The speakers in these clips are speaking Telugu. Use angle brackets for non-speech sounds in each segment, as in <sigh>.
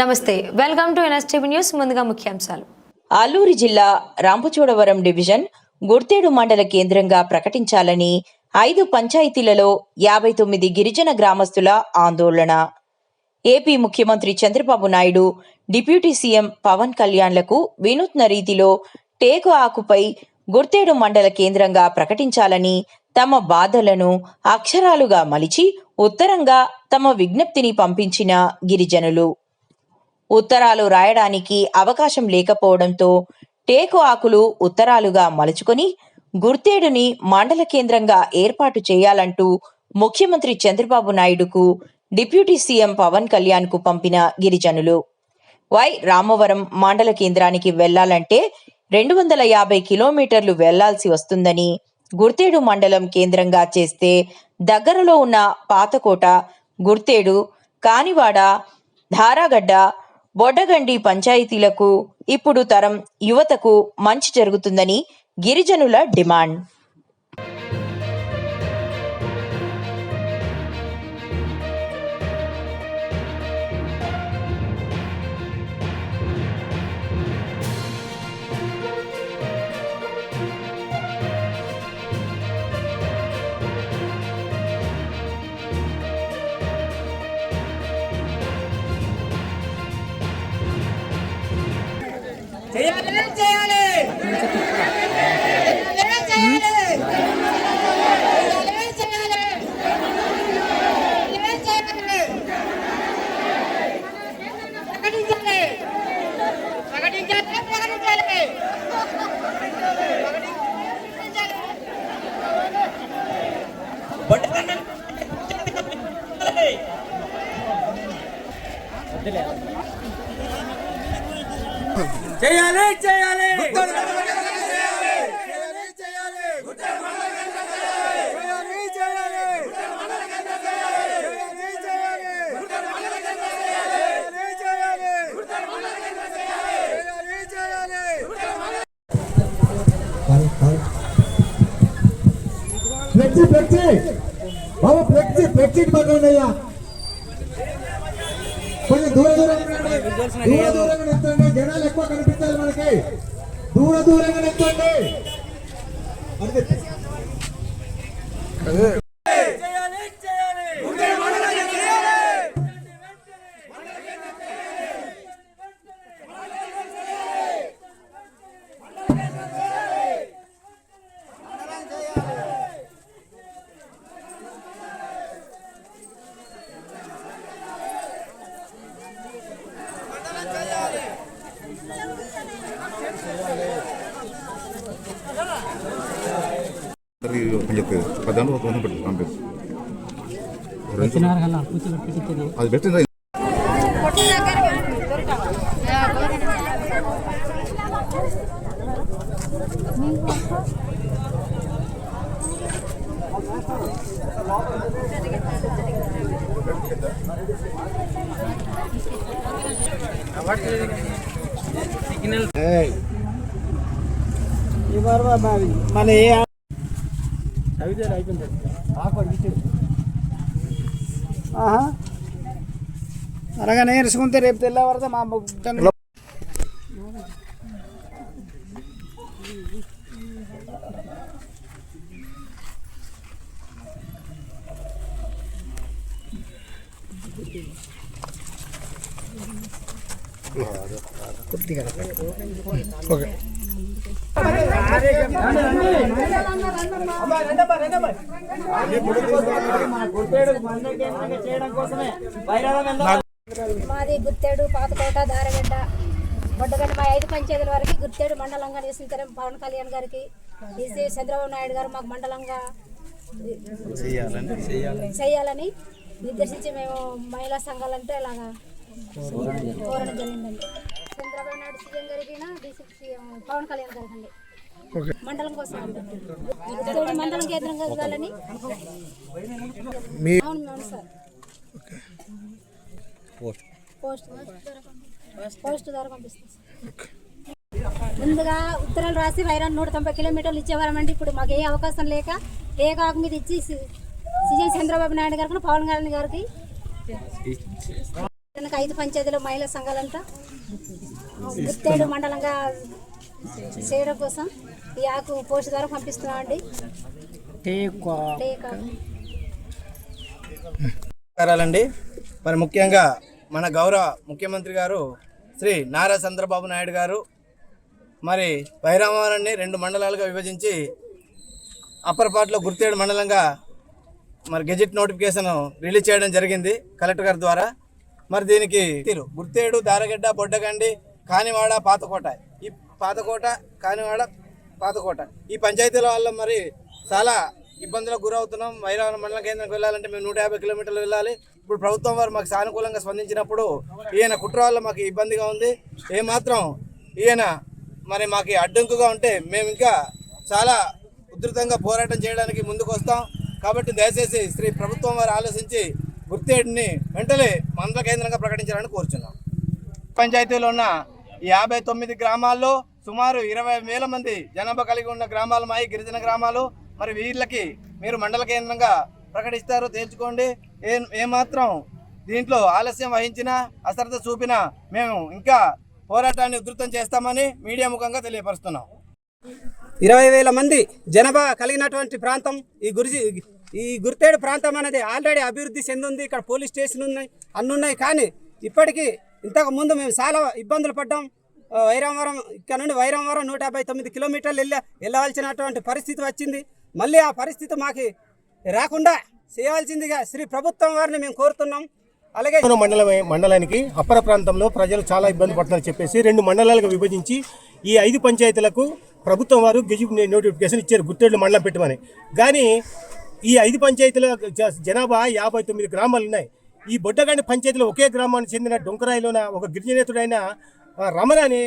నమస్తే వెల్కమ్ టు ఎన్ఎస్టీవీ న్యూస్ ముందుగా ముఖ్యాంశాలు. అల్లూరి జిల్లా రాంపచోడవరం డివిజన్ గుర్తేడు మండల కేంద్రంగా ప్రకటించాలని ఐదు పంచాయతీలలో యాభై తొమ్మిది గిరిజన గ్రామస్తుల ఆందోళన. ఏపీ ముఖ్యమంత్రి చంద్రబాబు నాయుడు డిప్యూటీ సీఎం పవన్ కళ్యాణ్లకు వినూత్న రీతిలో టేకు ఆకుపై గుర్తేడు మండల కేంద్రంగా ప్రకటించాలని తమ బాధలను అక్షరాలుగా మలిచి ఉత్తరంగా తమ విజ్ఞప్తిని పంపించిన గిరిజనులు. ఉత్తరాలు రాయడానికి అవకాశం లేకపోవడంతో టేకు ఆకులు ఉత్తరాలుగా మలుచుకొని గుర్తేడుని మండల కేంద్రంగా ఏర్పాటు చేయాలంటూ ముఖ్యమంత్రి చంద్రబాబు నాయుడుకు డిప్యూటీ సీఎం పవన్ కళ్యాణ్కు పంపిన గిరిజనులు. వై రామవరం మండల కేంద్రానికి వెళ్ళాలంటే రెండు వందల యాభై కిలోమీటర్లు వెళ్ళాల్సి వస్తుందని గుర్తేడు మండలం కేంద్రంగా చేస్తే దగ్గరలో ఉన్న పాతకోట గుర్తేడు కానివాడ ధారాగడ్డ బొడ్డగండి పంచాయతీలకు ఇప్పుడు తరం యువతకు మంచి జరుగుతుందని గిరిజనుల డిమాండ్. చేయాలి చేయాలి. Flexi flexi. బాబా ఫ్లెక్సీ ఫ్లెక్సీ పక్కన అయ్యా కొంచెం దూర దూరంగా దూర దూరంగా నిల్చోండి. జనాలు ఎక్కువ కనిపించాలి మనకి. దూర దూరంగా నిల్చోండి. మనకి చేయాలి చేయాలి అందరికీ కొంచెం చెప్పి పద్దాలు ఒక వంద పెట్టి పంపేసి అది పెట్టింది మన ఏ ఆహా. అనగానే రేపు తెల్లవారితే మా బుగ్గ- మాది గుర్తేడు పాతకోట దారగడ్డ. బొడ్డగడ్డ మా ఐదు పంచాయతీల వరకు గుర్తేడు మండలంగా నివసించారు పవన్ కళ్యాణ్ గారికి. ఈసీ చంద్రబాబు నాయుడు గారు మాకు మండలంగా చేయాలని నిర్దేశించి మేము మహిళా సంఘాలంటే ఇలాగా కోరడం జరిగిందండి. చంద్రబాబు నాయుడు సీఎం గారికి డీసీ పవన్ కళ్యాణ్ గారికి అండి. మండలం కోసం అండి. గుర్తేడు మండలం కేంద్రంగా ఇవ్వాలని అవును అవును సార్. పోస్ట్. పోస్ట్. ద్వారా పంపిస్తాం సార్. ముందుగా ఉత్తరాలు రాసి వైరాన్ నూట తొంభై కిలోమీటర్లు ఇచ్చేవారమండి. ఇప్పుడు మాకు ఏ అవకాశం లేక ఏ కాకు మీద ఇచ్చి సీఎం చంద్రబాబు నాయుడు గారికి పవన్ కళ్యాణ్ గారికి. ఐదు పంచాయతీల మహిళా సంఘాలంట గుత్తేడు మండలంగా చేయడం కోసం ఈ ఆకు పోస్ట్ ద్వారా పంపిస్తున్నామండి టేక్. టేక్. నమస్కారాలండి. మరి ముఖ్యంగా మన గౌరవ ముఖ్యమంత్రి గారు శ్రీ నారా చంద్రబాబు నాయుడు గారు మరి వైరామారాన్ని రెండు మండలాలుగా విభజించి అప్పర్పాట్లో గుర్తేడు మండలంగా మరి గెజెట్ నోటిఫికేషన్ రిలీజ్ చేయడం జరిగింది కలెక్టర్ గారి ద్వారా. మరి దీనికి తీరు. గుర్తేడు దారగడ్డ బొడ్డగండి కానివాడ పాతకోట. ఈ పాతకోట కానివాడ పాతకోట. ఈ పంచాయతీల వల్ల మరి చాలా ఇబ్బందులకు గురవుతున్నాం. మైరావన మండల కేంద్రానికి వెళ్ళాలంటే మేము నూట యాభై కిలోమీటర్లు వెళ్ళాలి. ఇప్పుడు ప్రభుత్వం వారు మాకు సానుకూలంగా స్పందించినప్పుడు ఈయన కుట్ర వల్ల మాకు ఇబ్బందిగా ఉంది. ఏమాత్రం ఈయన మరి మాకు అడ్డంకుగా ఉంటే మేము ఇంకా చాలా ఉధృతంగా పోరాటం చేయడానికి ముందుకు వస్తాం. కాబట్టి దయచేసి శ్రీ ప్రభుత్వం వారు ఆలోచించి గుర్తేడిని వెంటనే మండల కేంద్రంగా ప్రకటించాలని కోరుచున్నాం. పంచాయతీలో ఉన్న యాభై తొమ్మిది గ్రామాల్లో సుమారు ఇరవై వేల మంది జనాభా కలిగి ఉన్న గ్రామాలు మాయి గిరిజన గ్రామాలు. మరి వీళ్ళకి మీరు మండల కేంద్రంగా ప్రకటిస్తారు తేల్చుకోండి ఏ ఏమాత్రం దీంట్లో ఆలస్యం వహించినా అశ్రద్ధ చూపినా మేము ఇంకా పోరాటాన్ని ఉధృతం చేస్తామని మీడియా ముఖంగా తెలియపరుస్తున్నాం. ఇరవై వేల మంది జనాభా కలిగినటువంటి ప్రాంతం ఈ గురిజి ఈ గుర్తేడు ప్రాంతం అనేది ఆల్రెడీ అభివృద్ధి చెందింది. ఇక్కడ పోలీస్ స్టేషన్ ఉన్నాయి అన్ని ఉన్నాయి కానీ ఇప్పటికీ ఇంతకు ముందు మేము చాలా ఇబ్బందులు పడ్డాం. వైరామవరం ఇక్కడ నుండి వైరామవరం నూట యాభై తొమ్మిది కిలోమీటర్లు వెళ్ళ వెళ్ళవలసినటువంటి పరిస్థితి వచ్చింది. మళ్ళీ ఆ పరిస్థితి మాకు రాకుండా చేయవలసిందిగా శ్రీ ప్రభుత్వం వారిని మేము కోరుతున్నాం. అలాగే మండల మండలం మండలానికి అప్పర ప్రాంతంలో ప్రజలు చాలా ఇబ్బంది పడుతున్నారని చెప్పేసి రెండు మండలాలుగా విభజించి ఈ ఐదు పంచాయతీలకు ప్రభుత్వం వారు గెజిట్ నోటిఫికేషన్ ఇచ్చారు. గుర్తేళ్ళు మండలం పెట్టమని. కానీ ఈ ఐదు పంచాయతీల జ- జనాభా యాభై తొమ్మిది గ్రామాలు ఉన్నాయి. ఈ బొడ్డగండి పంచాయతీలో ఒకే గ్రామానికి చెందిన డొంకరాయిలోన ఒక గిరిజనేతుడైన రమణ అని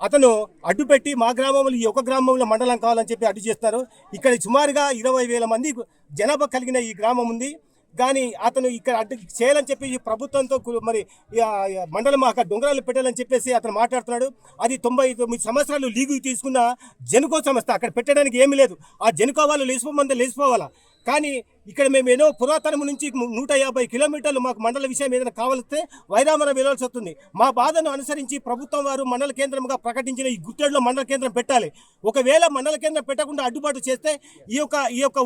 అతను అడ్డుపెట్టి మా గ్రామంలో ఈ ఒక గ్రామంలో మండలం కావాలని చెప్పి అడ్డు చేస్తారు ఇక్కడ సుమారుగా ఇరవై వేల మంది జనాభా కలిగిన ఈ గ్రామం ఉంది. కానీ అతను ఇక్కడ అడ్డు చేయాలని చెప్పి ఈ ప్రభుత్వంతో మరి ఆ మండలం అక్కడ డొంగరాలు పెట్టాలని చెప్పేసి అతను మాట్లాడుతున్నాడు. అది తొంభై తొమ్మిది సంవత్సరాలు లీగు తీసుకున్న జనుకో సంస్థ. అక్కడ పెట్టడానికి ఏమీ లేదు. ఆ జనుకో వాళ్ళు లేచిపోమందే లేచిపోవాలా? కానీ ఇక్కడ మేము ఎన్నో పురాతనం నుంచి నూట యాభై కిలోమీటర్లు మాకు మండల విషయం ఏదైనా కావలిస్తే వైరామరం వెళ్ళాల్సి వస్తుంది. మా బాధను అనుసరించి ప్రభుత్వం వారు మండల కేంద్రంగా ప్రకటించిన ఈ గుట్టెడులో మండల కేంద్రం పెట్టాలి. ఒకవేళ మండల కేంద్రం పెట్టకుండా అడ్డుబాటు చేస్తే ఈ యొక్క ఈ యొక్క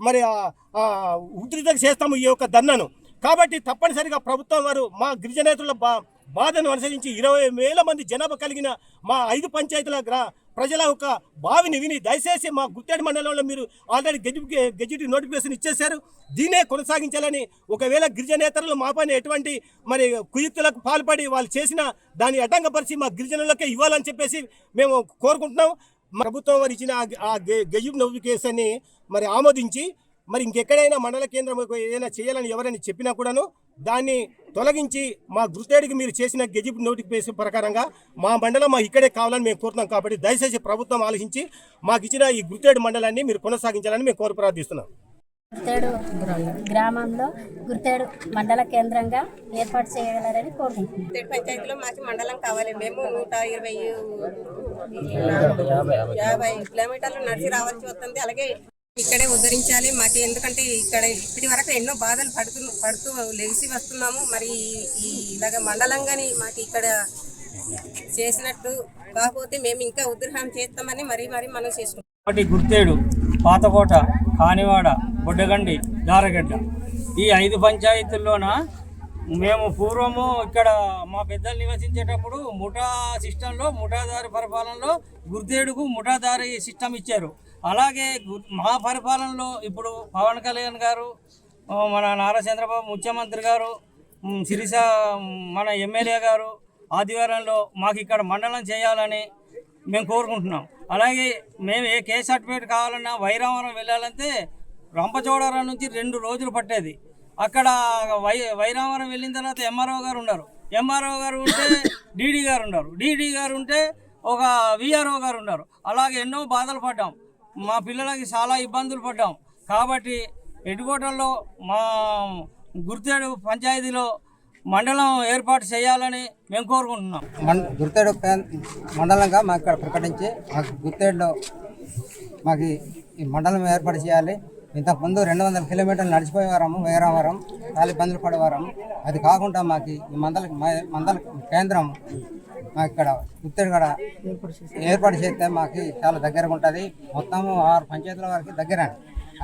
మరి ఆ- ఉధృతం చేస్తాము ఈ యొక్క ధర్నాను. కాబట్టి తప్పనిసరిగా ప్రభుత్వం వారు మా గిరిజనేతల బా బాధను అనుసరించి ఇరవై వేల మంది జనాభా కలిగిన మా ఐదు పంచాయతీల గ్రా ప్రజల యొక్క బావిని విని దయచేసి మా గుత్తేడు మండలంలో మీరు ఆల్రెడీ గెజిట్ గెజిట్ నోటిఫికేషన్ ఇచ్చేశారు. దీనే కొనసాగించాలని ఒకవేళ గిరిజనేతరులు మా పైన ఎటువంటి మరి కుయుక్తులకు పాల్పడి వాళ్ళు చేసిన దాన్ని అడ్డంగపరిచి మా గిరిజనులకే ఇవ్వాలని చెప్పేసి మేము కోరుకుంటున్నాం. ప్రభుత్వం వారు ఇచ్చిన ఆ- ఆ గెజిట్ నోటిఫికేషన్ని మరి ఆమోదించి మరి ఇంకెక్కడైనా మండల కేంద్రం ఏదైనా చేయాలని ఎవరైనా చెప్పినా కూడాను దాన్ని తొలగించి మా గుర్తేడికి మీరు చేసిన గెజిట్ నోటిఫికేషన్ ప్రకారంగా మా మండలం మా ఇక్కడే కావాలని మేము కోరుతున్నాం కాబట్టి దయచేసి ప్రభుత్వం ఆలోచించి మాకు ఇచ్చిన ఈ గుర్తేడు మండలాన్ని మీరు కొనసాగించాలని మేము కోరు ప్రార్థిస్తున్నాం. గుర్తేడు గ్రామంలో గుర్తేడు మండల కేంద్రంగా ఏర్పాటు చేయగలరని కోరుకుంటున్నాం. గుర్తేడు పంచాయతీలో మాకు మండలం కావాలి. మేము నూట ఇరవై యాభై కిలోమీటర్లు నడిచి రావాల్సి వస్తుంది. అలాగే ఇక్కడే ఉద్ధరించాలి. మాకు ఎందుకంటే ఇక్కడ ఇప్పటి వరకు ఎన్నో బాధలు పడుతు పడుతూ లెగిసి వస్తున్నాము. మరి ఈ- ఇలాగ మండలంగాని మాకు ఇక్కడ చేసినట్టు కాకపోతే మేము ఇంకా ఉద్రహం చేస్తామని మరీ మరి మనం చేసుకుంటాం ఒకటి గుర్తేడు. పాతకోట కానివాడ బొడ్డగండి దారగడ్డ. ఈ ఐదు పంచాయతీల్లోన మేము పూర్వము ఇక్కడ మా పెద్దలు నివసించేటప్పుడు ముఠా సిస్టంలో ముఠాదారి పరిపాలనలో గుర్తేడుకు ముఠాదారి సిస్టమ్ ఇచ్చారు. అలాగే మా పరిపాలనలో ఇప్పుడు పవన్ కళ్యాణ్ గారు మన నారా చంద్రబాబు ముఖ్యమంత్రి గారు సిరిస మన ఎమ్మెల్యే గారు ఆదివారంలో మాకు ఇక్కడ మండలం చేయాలని మేము కోరుకుంటున్నాం. అలాగే మేము ఏ కేసు సర్టిఫికేట్ కావాలన్నా వైరావరం వెళ్ళాలంటే రంపచోడవరం నుంచి రెండు రోజులు పట్టేది. అక్కడ వై వైరావరం వెళ్ళిన తర్వాత ఎంఆర్ఓ గారు ఉన్నారు. ఎంఆర్ఓ గారు ఉంటే <coughs> డీడీ గారు ఉన్నారు. డీడీ గారు ఉంటే ఒక విఆర్ఓ గారు ఉన్నారు. అలాగే ఎన్నో బాధలు పడ్డాం. మా పిల్లలకి చాలా ఇబ్బందులు పడ్డాం. కాబట్టి ఎటుకోటల్లో మా గుర్తేడు పంచాయతీలో మండలం ఏర్పాటు చేయాలని మేము కోరుకుంటున్నాం. మం- గుర్తేడు మండలంగా మాకు ఇక్కడ ప్రకటించి మాకు గుర్తేడులో మాకు ఈ మండలం ఏర్పాటు చేయాలి. ఇంతకుముందు రెండు వందల కిలోమీటర్లు నడిచిపోయేవారము వేరేవారం చాలా ఇబ్బందులు పడేవారము అది కాకుండా మాకు ఈ మందల మందల కేంద్రం మాకు ఇక్కడ గుర్తెడుగడ ఏర్పాటు చేస్తే మాకు చాలా దగ్గరగా ఉంటుంది. మొత్తం ఆరు పంచాయతీల వరకు దగ్గర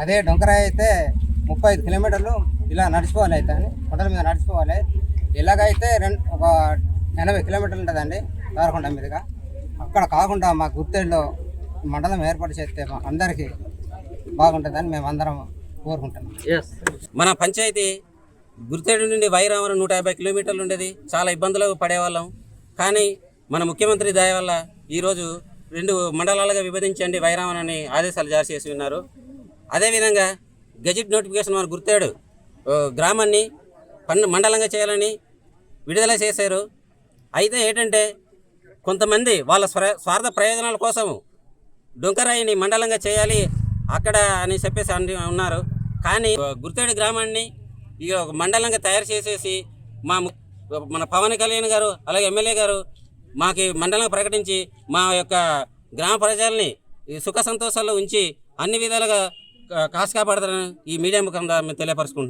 అదే డొంకరాయి అయితే ముప్పై ఐదు కిలోమీటర్లు ఇలా నడిచిపోవాలి అయితే. కొండల మీద నడిచిపోవాలి. ఇలాగైతే రెండు ఒక ఎనభై కిలోమీటర్లు ఉంటుందండి దారకొండ మీదుగా. అక్కడ కాకుండా మా గుర్తేడులో మండలం ఏర్పాటు చేస్తే మా అందరికీ బాగుంటుందని మేము అందరం కోరుకుంటున్నాం. మన పంచాయతీ గుర్తేడు నుండి వైరావరం నూట యాభై కిలోమీటర్లు ఉండేది. చాలా ఇబ్బందులు పడేవాళ్ళం. కానీ మన ముఖ్యమంత్రి దయ వల్ల ఈరోజు రెండు మండలాలుగా విభజించండి వైరావరం అని ఆదేశాలు జారీ చేసి ఉన్నారు. అదేవిధంగా గెజిట్ నోటిఫికేషన్ మన గుర్తేడు గ్రామాన్ని పన్ను మండలంగా చేయాలని విడుదల చేశారు. అయితే ఏంటంటే కొంతమంది వాళ్ళ స్వ స్వార్థ ప్రయోజనాల కోసం డొంకరాయిని మండలంగా చేయాలి అక్కడ అని చెప్పేసి అన్ని ఉన్నారు. కానీ గుర్తేడు గ్రామాన్ని ఇక ఒక మండలంగా తయారు చేసేసి మా మన పవన్ కళ్యాణ్ గారు అలాగే ఎమ్మెల్యే గారు మాకు మండలంగా మండలం ప్రకటించి మా యొక్క గ్రామ ప్రజల్ని ఈ సుఖ సంతోషాల్లో ఉంచి అన్ని విధాలుగా కా- కాసు కాపాడతారని ఈ మీడియా ముఖంగా మేము తెలియపరుచుకుంటున్నాం.